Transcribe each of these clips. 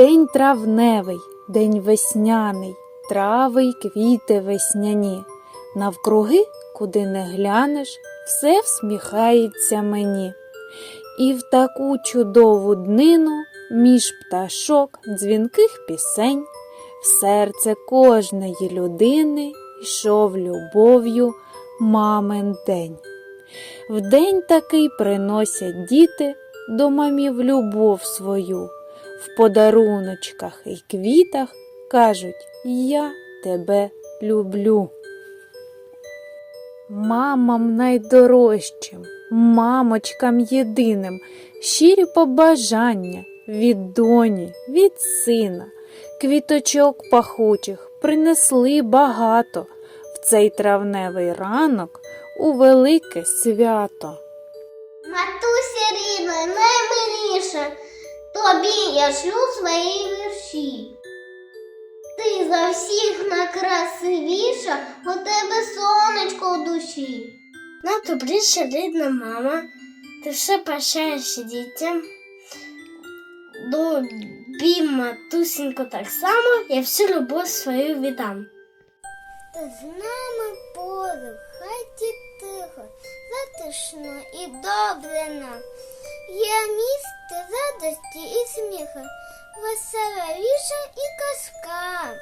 День травневий, день весняний, трави й квіти весняні. Навкруги, куди не глянеш, все всміхається мені. І в таку чудову днину між пташок дзвінких пісень в серце кожної людини йшов любов'ю мамин день. В день такий приносять діти до мамів любов свою, в подаруночках і квітах кажуть Я тебе люблю. Мамам найдорожчим, мамочкам єдиним, щирі побажання від доні, від сина, квіточок пахучих принесли багато в цей травневий ранок у велике свято. Матуся рідна, наймиліша, тобі я шлю свої вірші. Ти за всіх найкрасивіша, у тебе сонечко в душі. Найдобріша рідна мама, ти все прощаєш дітям. Тобі, матусінько, так само я всю любов свою віддам. Та з нами поряд, хай тихо, затишно і добре нам. Радості і сміху, весела віша і казка.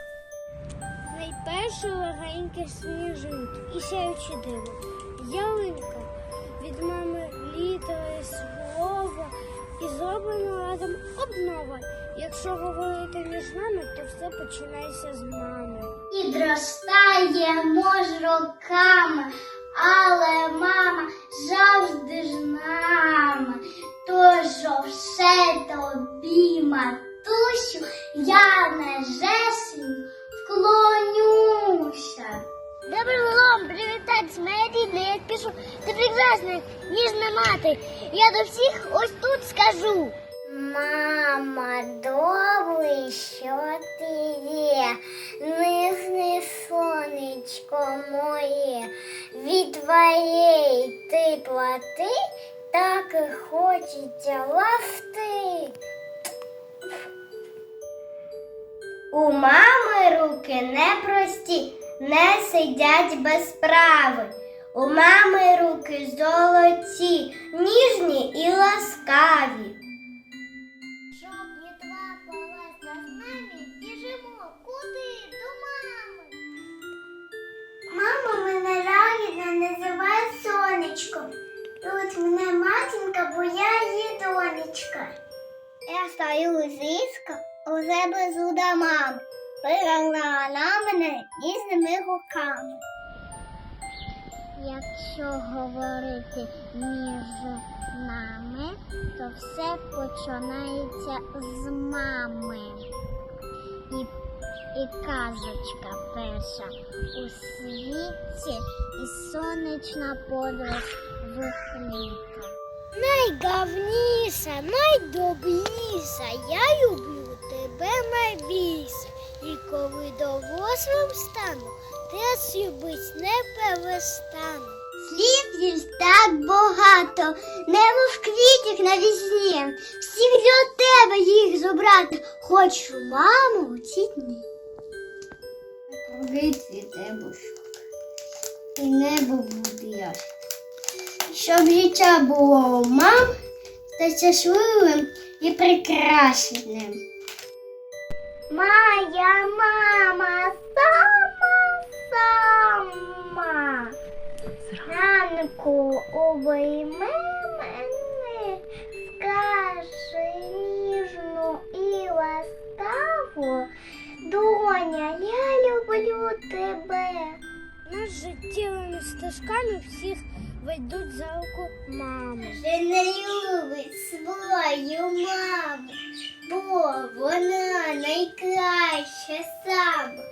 Найперше легеньке сніжинки і сяючі диво. Ялинка від мами літери слово і зроблено разом обнова. Якщо говорити між нами, то все починається з мами. Підростає мож роками, але мама завжди ж нами. Тож все тобі, матусю, я нежесенько вклонюся. Добрий лом, привітати з моєї рідної, я пишу, ти прекрасна, ніжна мати. Я до всіх ось тут скажу. Мама, добрий, що ти є, низне сонечко моє, від твоєї теплоти так і хочеться ласти. У мами руки непрості, не сидять без справи. У мами руки золоті, ніжні і ласкаві. Щоб не трапилася з нами, біжимо куди до мами. Мама мене лагідно називає сонечко. Тут мене матінка, бо я її донечка. Я стою зізко, у себе зуда мам. Пригнала мене нізними руками. Якщо говорити між нами, то все починається з мами. І, і казочка перша у світі, і сонячна подорож в квітах. Найгавніша, найдобріша, я люблю тебе найбільше. І коли дорослим стану, теж любить не перестану. Слів їх так багато, небо в квітях на вісні. Всіх для тебе їх зобрати. Хочу маму у ці дні. Круги цвіте бушок, і небо буде ясно. Щоб життя було у мам та щасливим і прекрасним. Моя мама сама сама. Ранку обійме мене, скаже ніжно і ласкаво. Доня, я люблю тебе. Нас життєвими стежками всіх ведуть за руку мами. Ти не любить свою маму, бо вона найкраща сама,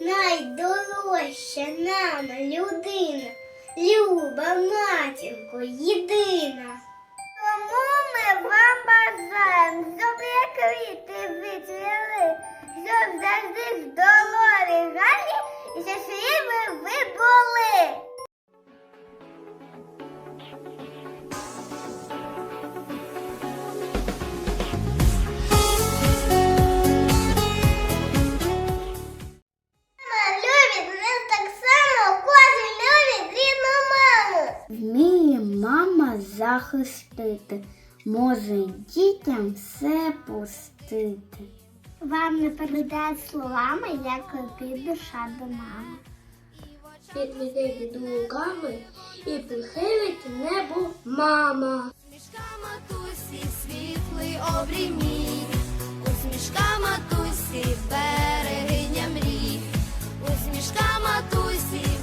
найдорожча нам людина, люба матінко єдина. Тому ми вам бажаємо, щоб як квіти вицвіли, щоб завжди захистити, може дітям все пустити. Вам не передають словами, як летить душа до мами. Від луками і прихилить небо мама. Усмішка матусі, світлий обрій мій, усмішка матусі, берегиня мрій, усмішка матусі,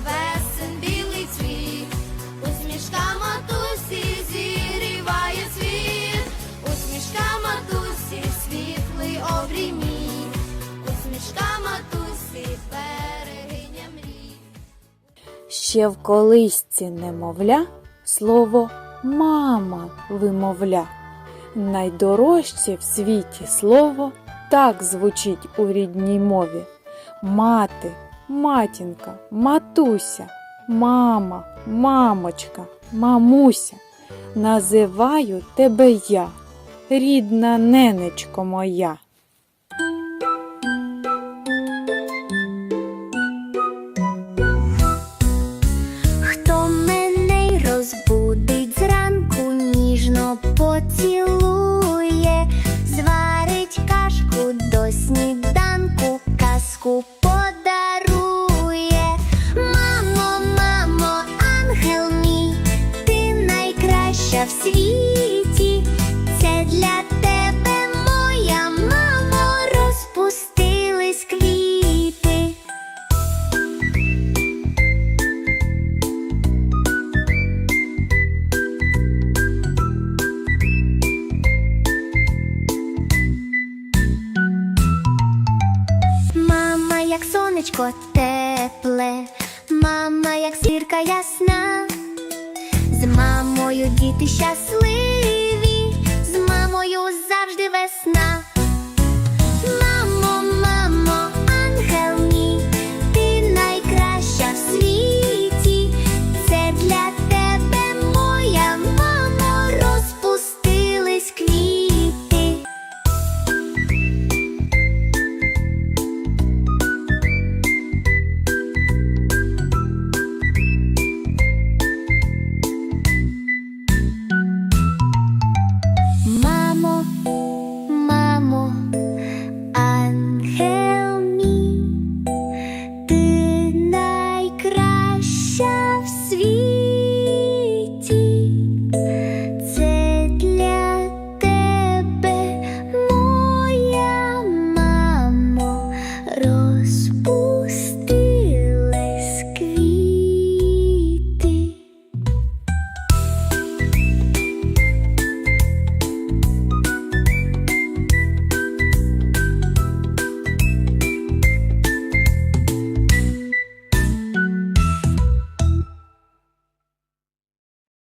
Ще в колисці немовля слово мама вимовля. Найдорожче в світі слово так звучить у рідній мові. Мати, матінка, матуся, мама, мамочка, мамуся. Називаю тебе я, рідна ненечко моя. Сонечко тепле, мама, як зірка ясна, з мамою діти щасливі,